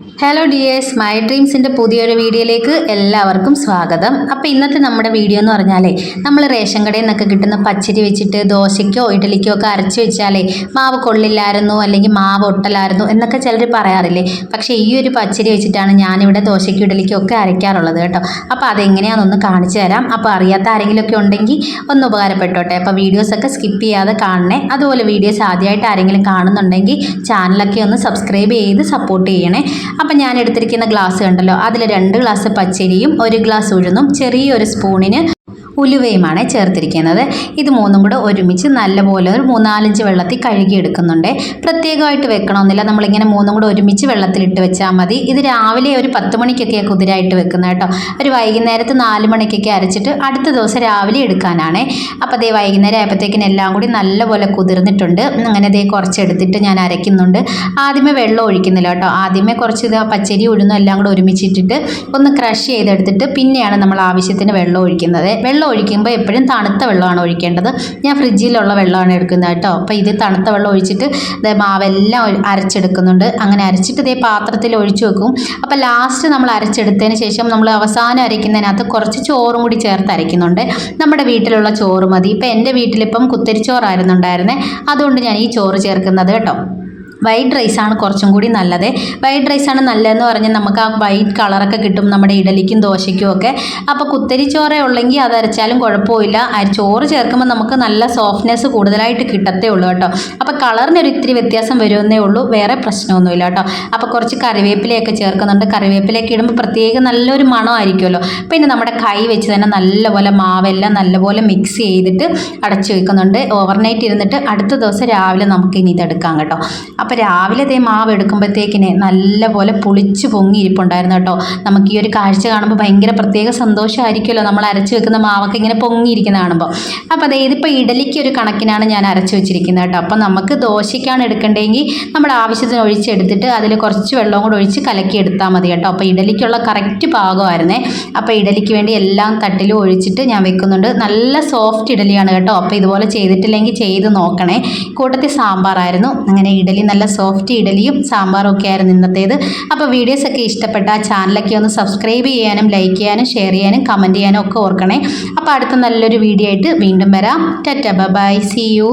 Hello dears my ഡ്രീംസിന്റെ പുതിയൊരു വീഡിയോയിലേക്ക് എല്ലാവർക്കും സ്വാഗതം. അപ്പോൾ ഇന്നത്തെ നമ്മുടെ വീഡിയോ എന്ന് പറഞ്ഞാലേ നമ്മൾ റേഷൻ കടയിൽ നിന്നൊക്കെ കിട്ടുന്ന പച്ചരി വെച്ചിട്ട് ദോശയ്ക്കോ ഇഡലിക്കോ ഒക്കെ അരച്ച് വെച്ചാലേ മാവ് കൊള്ളില്ലായിരുന്നു അല്ലെങ്കിൽ മാവ് ഒട്ടലായിരുന്നു എന്നൊക്കെ ചിലർ പറയാറില്ലേ? പക്ഷേ ഈ ഒരു പച്ചരി വെച്ചിട്ടാണ് ഞാനിവിടെ ദോശയ്ക്കോ ഇഡലിക്കോ ഒക്കെ അരയ്ക്കാറുള്ളത് കേട്ടോ. അപ്പോൾ അതെങ്ങനെയാണെന്നൊന്ന് കാണിച്ചു തരാം. അപ്പോൾ അറിയാത്ത ആരെങ്കിലുമൊക്കെ ഉണ്ടെങ്കിൽ ഒന്ന് ഉപകാരപ്പെട്ടോട്ടെ. അപ്പോൾ വീഡിയോസൊക്കെ സ്കിപ്പ് ചെയ്യാതെ കാണണേ. അതുപോലെ വീഡിയോസ് ആദ്യമായിട്ട് ആരെങ്കിലും കാണുന്നുണ്ടെങ്കിൽ ചാനലൊക്കെ ഒന്ന് സബ്സ്ക്രൈബ് ചെയ്ത് സപ്പോർട്ട് ചെയ്യണേ. അപ്പം ഞാൻ എടുത്തിരിക്കുന്ന ഗ്ലാസ് കണ്ടല്ലോ. അതിൽ രണ്ട് ഗ്ലാസ് പച്ചരിയും ഒരു ഗ്ലാസ് ഉഴുന്നും ചെറിയൊരു സ്പൂണിന് ഉലുവയുമാണ് ചേർത്തിരിക്കുന്നത്. ഇത് മൂന്നും കൂടെ ഒരുമിച്ച് നല്ലപോലെ ഒരു മൂന്നാലഞ്ച് വെള്ളത്തിൽ കഴുകിയെടുക്കുന്നുണ്ട്. പ്രത്യേകമായിട്ട് വെക്കണമെന്നില്ല. നമ്മളിങ്ങനെ മൂന്നും കൂടെ ഒരുമിച്ച് വെള്ളത്തിലിട്ട് വെച്ചാൽ മതി. ഇത് രാവിലെ ഒരു പത്ത് മണിക്കൊക്കെ കുതിരായിട്ട് വെക്കുന്നത് കേട്ടോ. ഒരു വൈകുന്നേരത്ത് നാല് മണിക്കൊക്കെ അരച്ചിട്ട് അടുത്ത ദിവസം രാവിലെ എടുക്കാനാണ്. അപ്പോൾ അതേ വൈകുന്നേരം ആയപ്പോഴത്തേക്കിന് എല്ലാം കൂടി നല്ലപോലെ കുതിർന്നിട്ടുണ്ട്. അങ്ങനെ ദേ കുറച്ചെടുത്തിട്ട് ഞാൻ അരയ്ക്കുന്നുണ്ട്. ആദ്യമേ വെള്ളം ഒഴിക്കുന്നില്ല കേട്ടോ. ആദ്യമേ കുറച്ച് ഇത് പച്ചരി ഉഴുന്നും എല്ലാം കൂടെ ഒരുമിച്ചിട്ടിട്ട് ഒന്ന് ക്രഷ് ചെയ്തെടുത്തിട്ട് പിന്നെയാണ് നമ്മൾ ആവശ്യത്തിന് വെള്ളം ഒഴിക്കുന്നത്. വെള്ളം ഒഴിക്കുമ്പോൾ എപ്പോഴും തണുത്ത വെള്ളമാണ് ഒഴിക്കേണ്ടത്. ഞാൻ ഫ്രിഡ്ജിലുള്ള വെള്ളമാണ് എടുക്കുന്നത് കേട്ടോ. അപ്പോൾ ഇത് തണുത്ത വെള്ളം ഒഴിച്ചിട്ട് മാവെല്ലാം അരച്ചെടുക്കുന്നുണ്ട്. അങ്ങനെ അരച്ചിട്ട് ഇതേ പാത്രത്തിൽ ഒഴിച്ചു വെക്കും. അപ്പോൾ ലാസ്റ്റ് നമ്മൾ അരച്ചെടുത്തതിന് ശേഷം നമ്മൾ അവസാനം അരയ്ക്കുന്നതിനകത്ത് കുറച്ച് ചോറും കൂടി ചേർത്ത് അരയ്ക്കുന്നുണ്ട്. നമ്മുടെ വീട്ടിലുള്ള ചോറ് മതി. ഇപ്പം എന്റെ വീട്ടിലിപ്പം കുത്തരിച്ചോറായിരുന്നു ഉണ്ടായിരുന്നത് അതുകൊണ്ട് ഞാൻ ഈ ചോറ് ചേർക്കുന്നത് കേട്ടോ. വൈറ്റ് റൈസാണ് കുറച്ചും കൂടി നല്ലത്. വൈറ്റ് റൈസ് റൈസാണ് നല്ലതെന്ന് പറഞ്ഞാൽ നമുക്ക് ആ വൈറ്റ് കളറൊക്കെ കിട്ടും നമ്മുടെ ഇഡലിക്കും ദോശയ്ക്കും ഒക്കെ. അപ്പോൾ കുത്തരി ചോറ ഉള്ളെങ്കിൽ അത് അരച്ചാലും കുഴപ്പമില്ല. ചോറ് ചേർക്കുമ്പോൾ നമുക്ക് നല്ല സോഫ്റ്റ്നെസ് കൂടുതലായിട്ട് കിട്ടത്തേ ഉള്ളൂ കേട്ടോ. അപ്പോൾ കളറിനൊരു ഇത്തിരി വ്യത്യാസം വരുമെന്നേ ഉള്ളൂ. വേറെ പ്രശ്നമൊന്നുമില്ല കേട്ടോ. അപ്പോൾ കുറച്ച് കറിവേപ്പിലയൊക്കെ ചേർക്കുന്നുണ്ട്. കറിവേപ്പിലയൊക്കെ ഇടുമ്പോൾ പ്രത്യേകം നല്ലൊരു മണമായിരിക്കുമല്ലോ. പിന്നെ നമ്മുടെ കൈ വെച്ച് തന്നെ നല്ലപോലെ മാവെല്ലാം നല്ലപോലെ മിക്സ് ചെയ്തിട്ട് അടച്ചു വയ്ക്കുന്നുണ്ട് ഓവർനൈറ്റ് ഇരുന്നിട്ട് അടുത്ത ദിവസം രാവിലെ നമുക്ക് ഇനി ഇതെടുക്കാം കേട്ടോ. അപ്പോൾ രാവിലെ ദേ മാവ് എടുക്കുമ്പോഴത്തേക്കിനെ നല്ലപോലെ പുളിച്ച് പൊങ്ങി ഇരിപ്പുണ്ടായിരുന്നു കേട്ടോ. നമുക്ക് ഈ ഒരു കാഴ്ച കാണുമ്പോൾ ഭയങ്കര പ്രത്യേക സന്തോഷമായിരിക്കുമല്ലോ നമ്മൾ അരച്ച് വെക്കുന്ന മാവൊക്കെ ഇങ്ങനെ പൊങ്ങിയിരിക്കുന്ന കാണുമ്പോൾ അപ്പോൾ അതെ ഇതിപ്പോൾ ഇഡലിക്ക് ഒരു കണക്കിനാണ് ഞാൻ അരച്ച് വെച്ചിരിക്കുന്നത് കേട്ടോ. അപ്പോൾ നമുക്ക് ദോശയ്ക്കാണ് എടുക്കേണ്ടതെങ്കിൽ നമ്മുടെ ആവശ്യത്തിന് ഒഴിച്ചെടുത്തിട്ട് അതിൽ കുറച്ച് വെള്ളവും കൂടെ ഒഴിച്ച് കലക്കി എടുത്താൽ മതി കേട്ടോ. അപ്പോൾ ഇഡലിക്കുള്ള കറക്റ്റ് പാകമായിരുന്നേ. അപ്പോൾ ഇഡലിക്ക് വേണ്ടി എല്ലാം തട്ടിലും ഒഴിച്ചിട്ട് ഞാൻ വെക്കുന്നുണ്ട്. നല്ല സോഫ്റ്റ് ഇഡലിയാണ് കേട്ടോ. അപ്പോൾ ഇതുപോലെ ചെയ്തിട്ടില്ലെങ്കിൽ ചെയ്ത് നോക്കണേ. കൂട്ടത്തിൽ സാമ്പാറായിരുന്നു. അങ്ങനെ ഇഡലി നല്ല സോഫ്റ്റ് ഇഡലിയും സാമ്പാറും ഒക്കെ ആയിരുന്നു ഇന്നത്തേത്. അപ്പോൾ വീഡിയോസ് ഒക്കെ ഇഷ്ടപ്പെട്ട ചാനലൊക്കെ ഒന്ന് സബ്സ്ക്രൈബ് ചെയ്യാനും ലൈക്ക് ചെയ്യാനും ഷെയർ ചെയ്യാനും കമന്റ് ചെയ്യാനും ഒക്കെ ഓർക്കണേ. അപ്പോൾ അടുത്ത നല്ലൊരു വീഡിയോ ആയിട്ട് വീണ്ടും വരാം. ടറ്റ ബൈ സി യു